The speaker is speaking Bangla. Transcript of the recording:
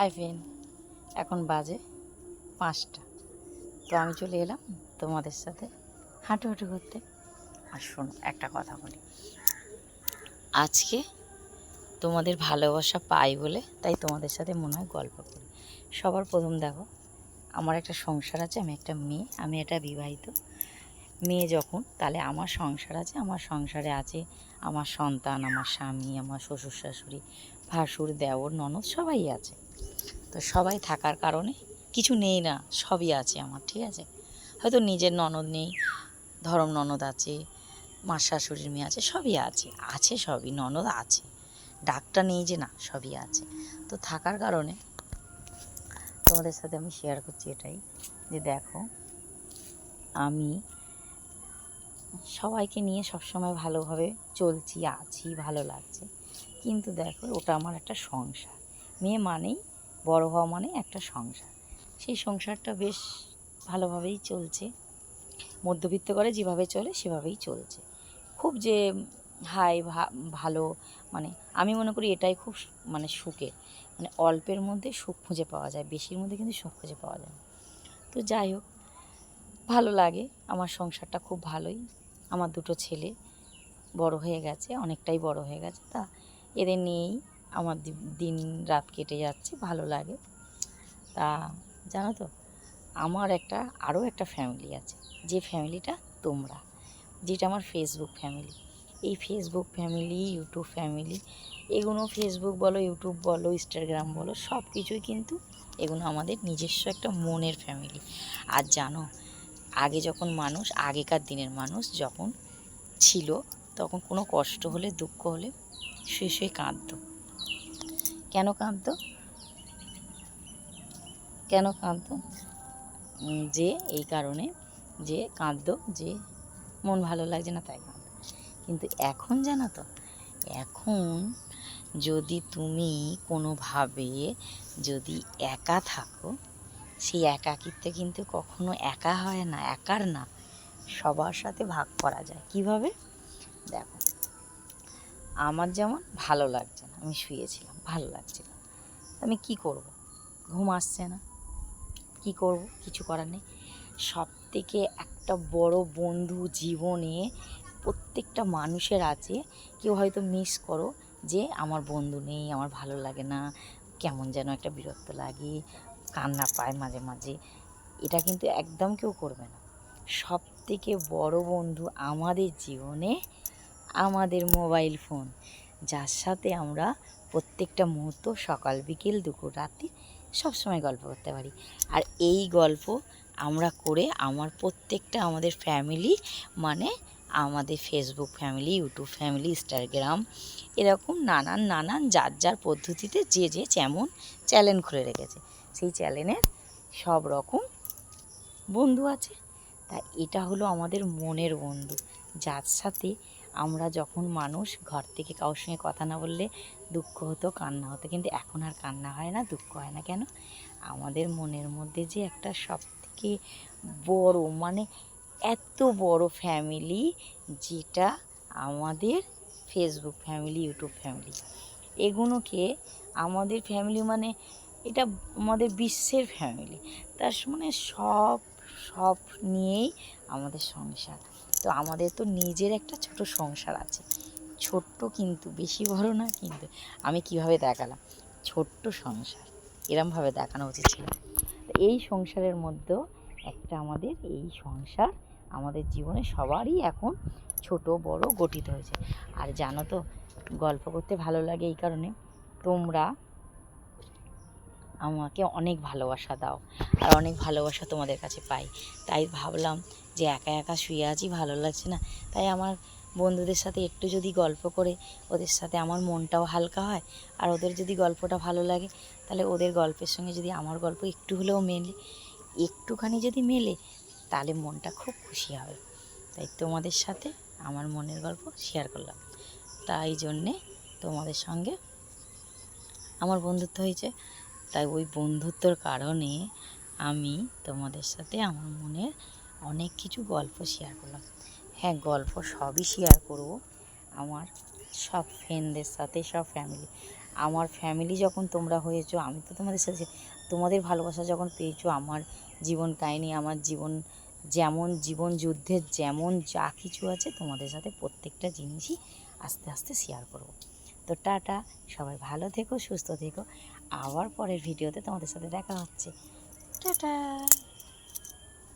হাই ফ্রেন্ড এখন বাজে পাঁচটা। তো আমি চলে এলাম তোমাদের সাথে হাঁটু হাঁটু করতে। আর শোনো, একটা কথা বলি। আজকে তোমাদের ভালোবাসা পাই বলে, তাই তোমাদের সাথে মনে হয় গল্প করি। সবার প্রথম দেখো, আমার একটা সংসার আছে, আমি একটা মেয়ে, আমি একটা বিবাহিত। মেয়ে যখন, তাহলে আমার সংসার আছে, আমার সংসারে আছে আমার সন্তান, আমার স্বামী, আমার শ্বশুর শাশুড়ি, ভাসুর, দেওর, ননদ, সবাই আছে। তো সবাই থাকার কারণে কিছু নেই না, সবই আছে আমার, ঠিক আছে? হয়তো নিজের ননদ নেই, ধরম ননদ আছে, মার শাশুড়ির মেয়ে আছে, সবই আছে আছে সবই, ননদ আছে। ডাকটা নেই যে না, সবই আছে। তো থাকার কারণে তোমাদের সাথে আমি শেয়ার করছি এটাই, যে দেখো, আমি সবাইকে নিয়ে সবসময় ভালোভাবে চলছি, আছি, ভালো লাগছে। কিন্তু দেখো, ওটা আমার একটা সংসার। মেয়ে মানেই বড় হওয়া মানে একটা সংসার। সেই সংসারটা বেশ ভালোভাবেই চলছে। মধ্যবিত্ত করে যেভাবে চলে, সেভাবেই চলছে। খুব যে হাই ভালো মানে আমি মনে করি এটাই খুব মানে সুখে মানে অল্পের মধ্যে সুখ খুঁজে পাওয়া যায়, বেশির মধ্যে কিন্তু সুখ খুঁজে পাওয়া যায়। তো যাই হোক, ভালো লাগে। আমার সংসারটা খুব ভালোই। আমার দুটো ছেলে বড় হয়ে গেছে, অনেকটাই বড় হয়ে গেছে। তা এদের নিয়েই আমার দিন রাত কেটে যাচ্ছে, ভালো লাগে। তা জানো তো, আমার একটা আরও একটা ফ্যামিলি আছে। যে ফ্যামিলিটা তোমরা, যেটা আমার ফেসবুক ফ্যামিলি এই ফেসবুক ফ্যামিলি ইউটিউব ফ্যামিলি এগুলো ফেসবুক বলো ইউটিউব বলো ইনস্টাগ্রাম বলো সব কিছুই কিন্তু এগুলো আমাদের নিজস্ব একটা মনের ফ্যামিলি আর জানো, আগে যখন মানুষ, আগেকার দিনের মানুষ যখন ছিল, তখন কোনো কষ্ট হলে, দুঃখ হলে শুয়ে শুয়ে কাঁদতো। কেন কাঁদতো? কেন কাঁদতো? যে, এই কারণে যে কাঁদতো, যে মন ভালো লাগছে না, তাই কাঁদতো। কিন্তু এখন জানো তো, এখন যদি তুমি কোনোভাবে যদি একা থাকো, সেই একাকিত্বে কিন্তু কখনো একা হয় না, একার না। সবার সাথে ভাগ করা যায়। কীভাবে? দেখো, আমার যেমন ভালো লাগছে না, আমি শুয়েছিলাম। ভালো লাগছিল। আমি কি করব? ঘুম আসছে না। কি করব? কিছু করার নেই। সব থেকে একটা বড় বন্ধু জীবনে প্রত্যেকটা মানুষের আছে, কেউ হয়তো মিস করো যে আমার বন্ধু নেই, আমার ভালো লাগে না, কেমন যেন একটা বিরক্ত লাগে, কান্না পায় মাঝে মাঝে। এটা কিন্তু একদম কেউ করবে না। সব থেকে বড় বন্ধু আমাদের জীবনে আমাদের মোবাইল ফোন যার সাথে আমরা প্রত্যেকটা মুহূর্ত, সকাল, বিকেল, দুপুর, রাত্রি, সবসময় গল্প করতে পারি। আর এই গল্প আমরা করে আমার প্রত্যেকটা আমাদের ফ্যামিলি মানে আমাদের Facebook family YouTube family Instagram এরকম নানান নানান, যার যার পদ্ধতিতে যে যে, যেমন চ্যানেল খুলে রেখেছে। সেই চ্যানেলের সব রকম বন্ধু আছে। তা এটা হলো আমাদের মনের বন্ধু। যার সাথে আমরা যখন মানুষ, ঘর থেকে কারোর সঙ্গে কথা না বললে দুঃখ হতো, কান্না হতো। কিন্তু এখন আর কান্না হয় না, দুঃখ হয় না কেন? আমাদের মনের মধ্যে যে একটা সব থেকে বড় মানে এত বড় ফ্যামিলি যেটা আমাদের ফেসবুক ফ্যামিলি ইউটিউব ফ্যামিলি এগুলোকে আমাদের ফ্যামিলি মানে এটা আমাদের বিশ্বের ফ্যামিলি তার মানে সব সব নিয়েই আমাদের সংসার। তো আমাদের তো নিজের একটা ছোট সংসার আছে। ছোট্ট কিন্তু, বেশি বড় না কিন্তু, আমি কীভাবে দেখালাম? ছোট্ট সংসার, এরমভাবে দেখানো উচিত ছিল। এই সংসারের মধ্যেও একটা আমাদের, এই সংসার আমাদের জীবনে সবারই এখন ছোট, বড় গঠিত হয়েছে। আর জানো তো, গল্প করতে ভালো লাগে এই কারণে। তোমরা আমাকে অনেক ভালোবাসা দাও, আর অনেক ভালোবাসা তোমাদের কাছে পাই। তাই ভাবলাম যে একা একা শুয়ে আছি, ভালো লাগছে না। তাই আমার বন্ধুদের সাথে একটু যদি গল্প করে, ওদের সাথে আমার মনটাও হালকা হয়, আর ওদের যদি গল্পটা ভালো লাগে, তাহলে ওদের গল্পের সঙ্গে যদি আমার গল্প একটু হলেও মেলে, একটুখানি যদি মেলে, তাহলে মনটা খুব খুশি হবে। তাই তোমাদের সাথে আমার মনের গল্প শেয়ার করলাম। তাই জন্যে তোমাদের সঙ্গে আমার বন্ধুত্ব হয়েছে। তাই ওই বন্ধুত্বর কারণে আমি তোমাদের সাথে আমার মনের অনেক কিছু গল্প শেয়ার করলাম। হ্যাঁ গল্প সবই শেয়ার করব। আমার সব ফ্রেন্ডদের সাথে, সব ফ্যামিলি আমার ফ্যামিলি যখন তোমরা হয়েছো, আমি তো তোমাদের সাথে, তোমাদের ভালোবাসা যখন পেয়েছ, আমার জীবন কাহিনী, আমার জীবন যেমন জীবন যুদ্ধের যেমন যা কিছু আছে, তোমাদের সাথে প্রত্যেকটা জিনিসই আস্তে আস্তে শেয়ার করব। তো টাটা, সবাই ভালো থেকো, সুস্থ থেকো। আবার পরের ভিডিওতে তোমাদের সাথে দেখা হচ্ছে। টাটা!